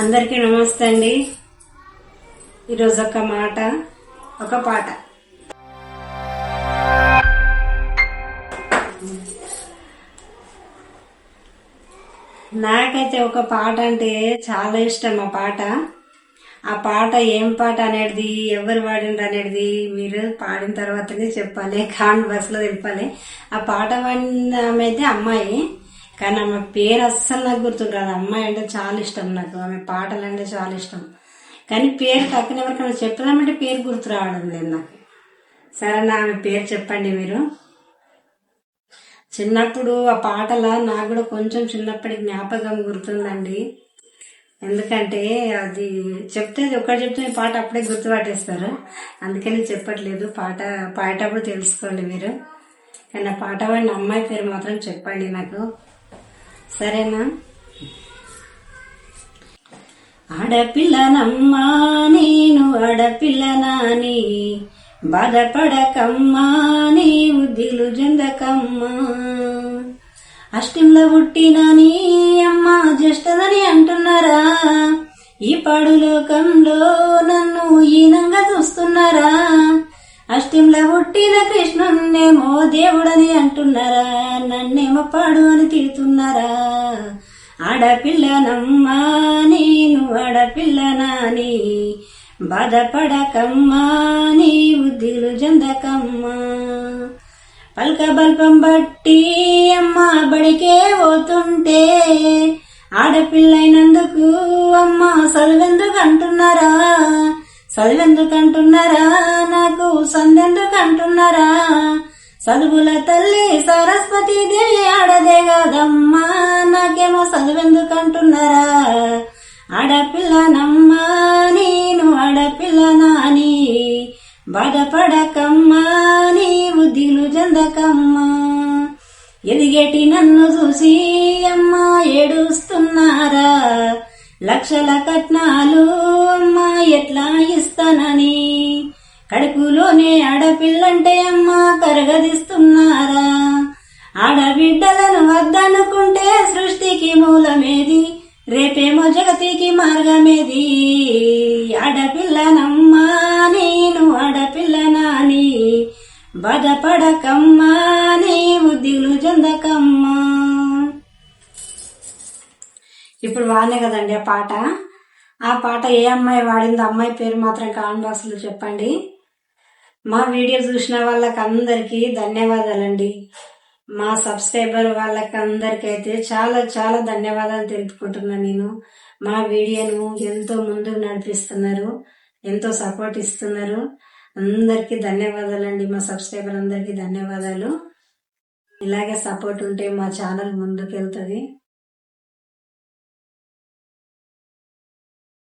అందరికీ నమస్తే అండి. ఈరోజు ఒక మాట ఒక పాట. నాకైతే ఒక పాట అంటే చాలా ఇష్టం ఆ పాట. ఆ పాట ఏం పాట అనేది ఎవరు పాడిండ్రు అనేది మీరు పాడిన తర్వాతనే చెప్పాలి కాన్ బస్సులో తెలిపాలి. ఆ పాట పాడిన ఆమె అయితే అమ్మాయి. కానీ ఆమె పేరు అస్సలు నాకు గుర్తురాదు అమ్మాయి అంటే చాలా ఇష్టం నాకు. ఆమె పాటలు అంటే చాలా ఇష్టం. కానీ పేరు పక్కన ఎవరికైనా చెప్పదామంటే పేరు గుర్తు రావడం లేదు నాకు. సరే నా ఆమె పేరు చెప్పండి మీరు. చిన్నప్పుడు ఆ పాటల నాకు కూడా కొంచెం చిన్నప్పటి జ్ఞాపకం గుర్తుందండి. ఎందుకంటే అది చెప్తే ఒకటి చెప్తే పాట అప్పుడే గుర్తుపట్టేస్తారు. అందుకని చెప్పట్లేదు. పాట పాడేటప్పుడు తెలుసుకోండి మీరు. కానీ ఆ పాట పాడిన అమ్మాయి పేరు మాత్రం చెప్పండి నాకు. సరేనా? ఆడపిల్లనమ్మా నేను ఆడపిల్లనాని. బాధపడకమ్మా నీవు దిలు జందకమ్మా. అష్టంలో పుట్టినని అమ్మ జ్యేష్ఠదని అంటున్నారా? ఈ పాడు లోకంలో నన్ను ఈనంగా చూస్తున్నారా? సత్యంలో పుట్టిన కృష్ణున్నేమో దేవుడని అంటున్నారా? నన్నేమో పాడు అని తిడుతున్నారా? ఆడపిల్లనమ్మా నేను ఆడపిల్లనాని బాధపడకమ్మా నీ బుద్ధిలు జందకమ్మా. పల్క బల్పం బట్టి అమ్మ బడికే పోతుంటే ఆడపిల్లైనందుకు అమ్మ సలువెందుకు అంటున్నారా? చదువెందుకంటున్నారా నాకు సందెందుకంటున్నారా? చదువుల తల్లి సరస్వతి దేవి ఆడదే కాదమ్మా నాకేమో చదువెందుకంటున్నారా ఆడపిల్లనమ్మా నేను ఆడపిల్లనాని బాధపడకమ్మా నీవు దిగులు చెందకమ్మా. ఎదిగేటి నన్ను చూసి అమ్మ ఏడుస్తున్నారా? లక్షల కట్నాలు అమ్మా ఎట్లా ఇస్తానని? కడుపులోనే ఆడపిల్లంటే అమ్మ కరగదిస్తున్నారా? ఆడబిడ్డలను వద్దనుకుంటే సృష్టికి మూలమేది? రేపేమో జగతికి మార్గమేది? ఆడపిల్లనమ్మా నేను ఆడపిల్లనాని. బాధపడకమ్మా నీవు దిగులు చెందకమ్మా. ఇప్పుడు వానే కదండి ఆ పాట. ఆ పాట ఏ అమ్మాయి వాడిందో అమ్మాయి పేరు మాత్రం కామెంట్ బాక్స్లో చెప్పండి. మా వీడియో చూసిన వాళ్ళకి అందరికీ ధన్యవాదాలండి. మా సబ్స్క్రైబర్ వాళ్ళకి అందరికైతే చాలా చాలా ధన్యవాదాలు తెలుపుకుంటున్నాను నేను. మా వీడియోను ఎంతో ముందుకు నడిపిస్తున్నారు ఎంతో సపోర్ట్ ఇస్తున్నారు. అందరికీ ధన్యవాదాలండి. మా సబ్స్క్రైబర్ అందరికీ ధన్యవాదాలు. ఇలాగే సపోర్ట్ ఉంటే మా ఛానల్ ముందుకు వెళ్తుంది